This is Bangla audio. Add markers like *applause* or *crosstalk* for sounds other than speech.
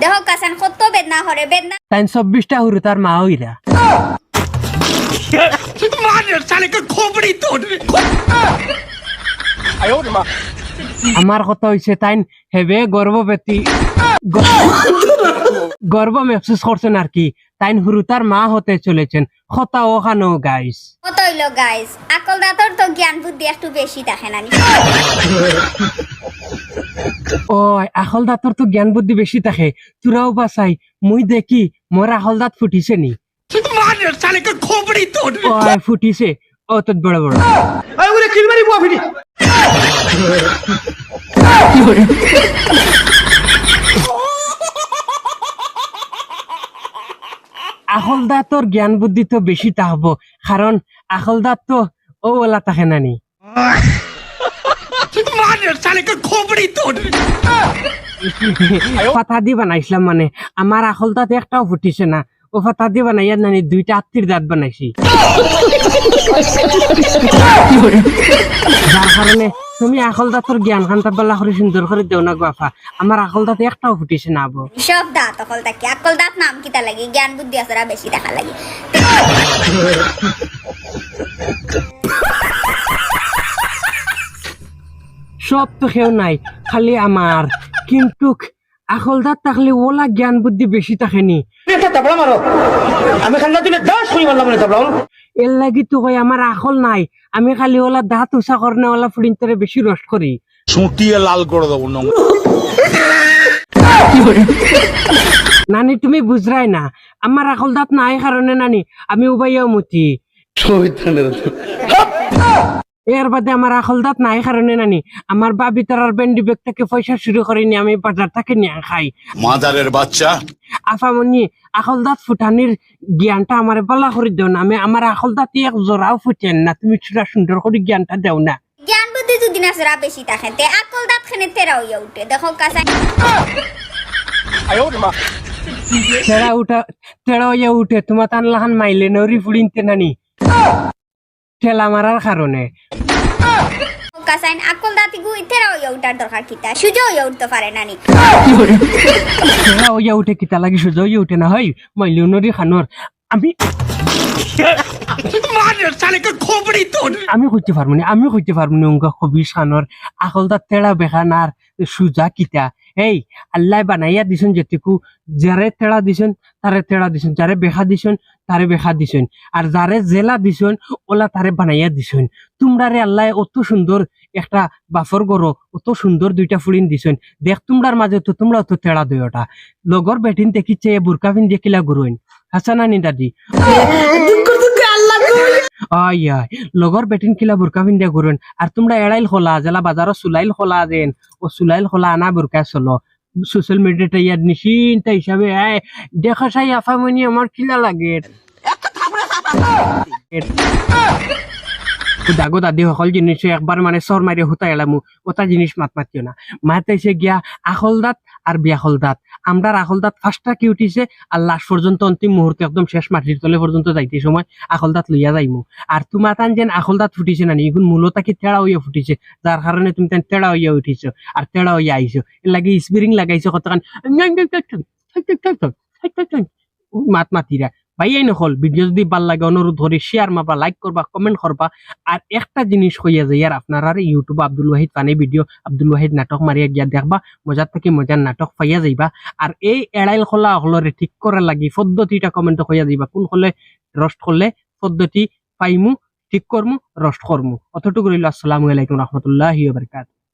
দেখো কাসান কত বেদনা হরে বেদনা। তাই চব্বিশটা হুরু তার মা হইরা আমার কথা হইছে তাই হেবে গর্ভবতী গর্ব মেহসুস করছেন আর কি? তাই হুরু তার মা হতে চলেছেন হতা ওখানো গাইস কত হইল গাইস আকল দাঁতর তো জ্ঞান বুদ্ধি একটু বেশি দেখে নানি ও আখল দাঁতর তো জ্ঞান বুদ্ধি বেশি থাকে। তোরাও বাসাই মুই দেখি মোর আহল দাঁত ফুটিছে নি? ফুটিছে। ও তো বড় বড়। আখল দাঁতর জ্ঞান বুদ্ধি তো বেশি তাহব কারণ আখল দাঁত তো ও ওলা থাকে নানি। পাতা দি বানাইছিলাম মানে আমার আখল দাঁত একটাও ফুটিছে না। ও পাতা দি বানাইয়া নানি দুইটা আত্মীর দাঁত বানাইছি। যার কারণে তুমি আখল দাঁতর জ্ঞান খান্তা বেলা করে সুন্দর করে দেও না গোয়াফা আমার আখল দাঁত একটাও ফুটিছে না আবো সব দাঁত অকল থাকি আকল দাঁত নাম কিতা লাগে? জ্ঞান বুদ্ধি আসরা বেশি দেখা লাগে। *laughs* সব তো কেউ নাই খালি আমার কিন্তু আখল দাঁত থাকলে ওলা জ্ঞান বুদ্ধি বেশি থাকেনি এর লাগি তো কই আমার আখল নাই। আমি খালি ওলা দাঁত উষা করনে ওলা ফুড়িনতরে বেশি রস করি চুটিয়ে লাল করে দেবো নানি তুমি বুঝরাই না। আমার আখল দাঁত নাই কারণে নানি আমি উবাইয়াও মুতি এর বাদে আমার আখল দাঁত নাই কারণে নানি। আমার বাবি তারার বেন্ডি বেগ থেকে পয়সা শুরু করিনি আমি বাজার থেকে নিয়ে খাই। মাদারের বাচ্চা? আফামনি আখল দাঁত ফুটানির জ্ঞানটা আমার বলা করে দেও না আমি আমার আখল দাঁত এক জোড়াও ফুটেন না তুমি ছোটা সুন্দর করে জ্ঞানটা দেও না। জ্ঞান বুদ্ধি যদি না বেশি থাকে তে আকল দাঁত খানে তেরা হইয়া উঠে দেখো তেরা উঠা তেরা হইয়া উঠে তোমার তান লাহান মাইলে নরি ফুড়িনতে নানি। ঠেলা মারার কারণে। কাসাইন আকল দাঁতি গুই তেরা হইয়া উঠার দরকার কিতা? সুযোগ হইয়া উঠতে পারে নানি তেরা উঠে কিতা লাগি সোজা উঠে না হয়? খানোর। আমি আমি কইতে পারব না আমি কইতে পারব না খবিস খানোর। আকল দা তেড়া বেখানার সুজা কিতা? এই আল্লাহ বানাইয়া দিছেন যেটুকু যারে তেড়া দিছেন তারে তেড়া দিছেন যারে বেখা দিছেন তারে বেখা দিছেন আর যারে জেলা দিছেন ওলা তারে বানাইয়া দিছেন তোমরারে আল্লাহ অত সুন্দর একটা বাফর গরো অত সুন্দর দুইটা ফুড়িন দিছেন দেখ তোমরার মাঝে তো তোমরা তো তেড়া দুইটা লগর বেটিন দেখিছে বুরকা পিন দেখিলা গুরুইন হাসানা নি দাদি। আয় আয় লগর বেটিন কিলা বুরকা পিন্দিয়া ঘুরুন আর তোমরা এড়াইল হলা জেলা বাজারও সুলাইল হলা দেন ও সুলাইল হলা আনা বুরকা চলো সোশ্যাল মিডিয়াটা ইয়ার নিশ্চিন্তা হিসাবে দেখা চাই আফামনি আমার কিলা লাগে দাগো দাদি সকল জিনিস একবার মানে চর মারি হুতা এলামু ওটা জিনিস মাত মাতিও না মাতাইছে গিয়া আখল দাঁত আর বিয়াখল দাঁত আমরার আখল দাঁত ফার্স্টটা কি উঠিছে আর লাস্ট পর্যন্ত অন্তিম মুহূর্তে একদম শেষ মাটির তলে পর্যন্ত যাইতে সময় আখল দাঁত লইয়া যাইমু আর তোমার তান যেন আখল দাঁত ফুটিছে না এখন মূলতা কি তেড়া হইয়া ফুটিছে যার কারণে তুমি তান তেড়া হইয়া উঠিছো আর তেড়া হইয়া আইছো এর লাগে স্পিরিং লাগাইছো কতক্ষণ মাত মাতিরা ভাই নকল ভিডিও যদি ভালো লাগে অনুরোধ ধরে শেয়ার মারবা লাইক করবা কমেন্ট করবা আর একটা জিনিস হইয়া যায় আর আপনারা ইউটিউব আব্দুল ওয়াহিদ পানি ভিডিও আব্দুল ওয়াহিদ নাটক মারিয়া গিয়া দেখবা। মজার থেকে মজার নাটক পাইয়া যাইবা। আর এই এড়াইল খোলা হলরে ঠিক করে লাগি পদ্ধতিটা কমেন্ট হইয়া যাইবা কোন হলে রস্ট করলে পদ্ধতি পাইমু, ঠিক করমু রস্ট করমু অতটুকু রইল আসসালামু আলাইকুম রহমতুল্লাহি ওয়া বারাকাতুহু